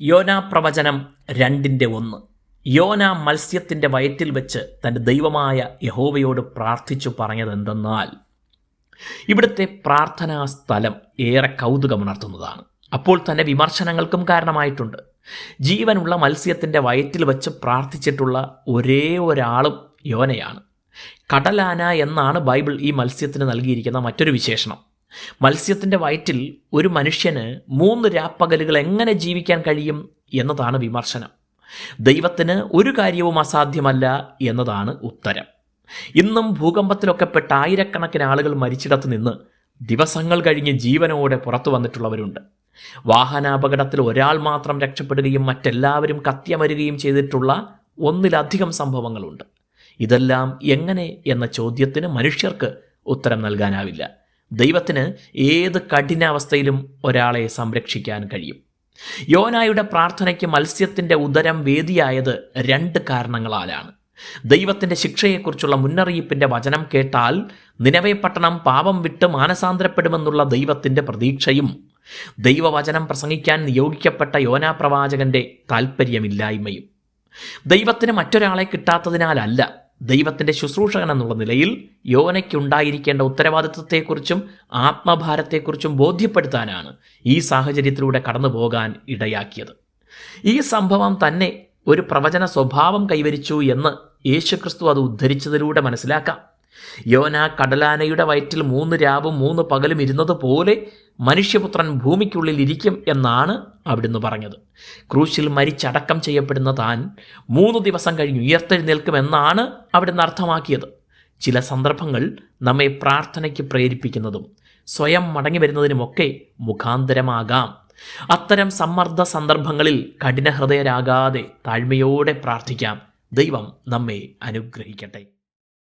യോന പ്രവചനം രണ്ടിന്റെ ഒന്ന്. യോന മത്സ്യത്തിന്റെ വയറ്റിൽ വെച്ച് തന്റെ ദൈവമായ യഹോവയോട് പ്രാർത്ഥിച്ചു പറഞ്ഞതെന്തെന്നാൽ ഇവിടുത്തെ പ്രാർത്ഥനാ സ്ഥലം ഏറെ കൗതുകമുണർത്തുന്നതാണ്. അപ്പോൾ തന്നെ വിമർശനങ്ങൾക്കും കാരണമായിട്ടുണ്ട്. ജീവനുള്ള മത്സ്യത്തിന്റെ വയറ്റിൽ വെച്ച് പ്രാർത്ഥിച്ചിട്ടുള്ള ഒരേ ഒരാളും യോനയാണ്. കടലാന എന്നാണ് ബൈബിൾ ഈ മത്സ്യത്തിന് നൽകിയിരിക്കുന്ന മറ്റൊരു വിശേഷണം. മത്സ്യത്തിന്റെ വയറ്റിൽ ഒരു മനുഷ്യന് മൂന്ന് രാപ്പകലുകൾ എങ്ങനെ ജീവിക്കാൻ കഴിയും എന്നതാണ് വിമർശനം. ദൈവത്തിന് ഒരു കാര്യവും അസാധ്യമല്ല എന്നതാണ് ഉത്തരം. ഇന്നും ഭൂകമ്പത്തിലൊക്കെ പെട്ട ആയിരക്കണക്കിന് ആളുകൾ മരിച്ചിടത്ത് നിന്ന് ദിവസങ്ങൾ കഴിഞ്ഞ് ജീവനോടെ പുറത്തു വന്നിട്ടുള്ളവരുണ്ട്. വാഹനാപകടത്തിൽ ഒരാൾ മാത്രം രക്ഷപ്പെടുകയും മറ്റെല്ലാവരും കത്തിയമരുകയും ചെയ്തിട്ടുള്ള ഒന്നിലധികം സംഭവങ്ങളുണ്ട്. ഇതെല്ലാം എങ്ങനെ എന്ന ചോദ്യത്തിന് മനുഷ്യർക്ക് ഉത്തരം നൽകാനാവില്ല. ദൈവത്തിന് ഏത് കഠിനാവസ്ഥയിലും ഒരാളെ സംരക്ഷിക്കാൻ കഴിയും. യോനായുടെ പ്രാർത്ഥനയ്ക്ക് മത്സ്യത്തിന്റെ ഉദരം വേദിയായത് രണ്ട് കാരണങ്ങളാലാണ്. ദൈവത്തിന്റെ ശിക്ഷയെക്കുറിച്ചുള്ള മുന്നറിയിപ്പിന്റെ വചനം കേട്ടാൽ നിലവേ പട്ടണം പാപം വിട്ട് മാനസാന്തരപ്പെടുമെന്നുള്ള ദൈവത്തിന്റെ പ്രതീക്ഷയും ദൈവവചനം പ്രസംഗിക്കാൻ നിയോഗിക്കപ്പെട്ട യോനാ പ്രവാചകന്റെ താൽപ്പര്യമില്ലായ്മയും ദൈവത്തിന് മറ്റൊരാളെ കിട്ടാത്തതിനാലല്ല ദൈവത്തിന്റെ ശുശ്രൂഷകൻ എന്നുള്ള നിലയിൽ യോനയ്ക്കുണ്ടായിരിക്കേണ്ട ഉത്തരവാദിത്വത്തെക്കുറിച്ചും ആത്മഭാരത്തെക്കുറിച്ചും ബോധ്യപ്പെടുത്താനാണ് ഈ സാഹചര്യത്തിലൂടെ കടന്നു പോകാൻ ഇടയാക്കിയത്. ഈ സംഭവം തന്നെ ഒരു പ്രവചന സ്വഭാവം കൈവരിച്ചു എന്ന് യേശുക്രിസ്തു അത് ഉദ്ധരിച്ചതിലൂടെ മനസ്സിലാക്കാം. യോന കടലാനയുടെ വയറ്റിൽ മൂന്ന് രാവും മൂന്ന് പകലും ഇരുന്നത് പോലെ മനുഷ്യപുത്രൻ ഭൂമിക്കുള്ളിൽ ഇരിക്കും എന്നാണ് അവിടുന്ന് പറഞ്ഞത്. ക്രൂശിൽ മരിച്ചടക്കം ചെയ്യപ്പെടുന്ന താൻ മൂന്ന് ദിവസം കഴിഞ്ഞ് ഉയർത്തെഴുന്നേൽക്കുമെന്നാണ് അവിടുന്ന് അർത്ഥമാക്കിയത്. ചില സന്ദർഭങ്ങൾ നമ്മെ പ്രാർത്ഥനയ്ക്ക് പ്രേരിപ്പിക്കുന്നതും സ്വയം മടങ്ങി വരുന്നതിനുമൊക്കെ മുഖാന്തരമാകാം. അത്തരം സമ്മർദ്ദ സന്ദർഭങ്ങളിൽ കഠിനഹൃദയരാകാതെ താഴ്മയോടെ പ്രാർത്ഥിക്കാം. ദൈവം നമ്മെ അനുഗ്രഹിക്കട്ടെ.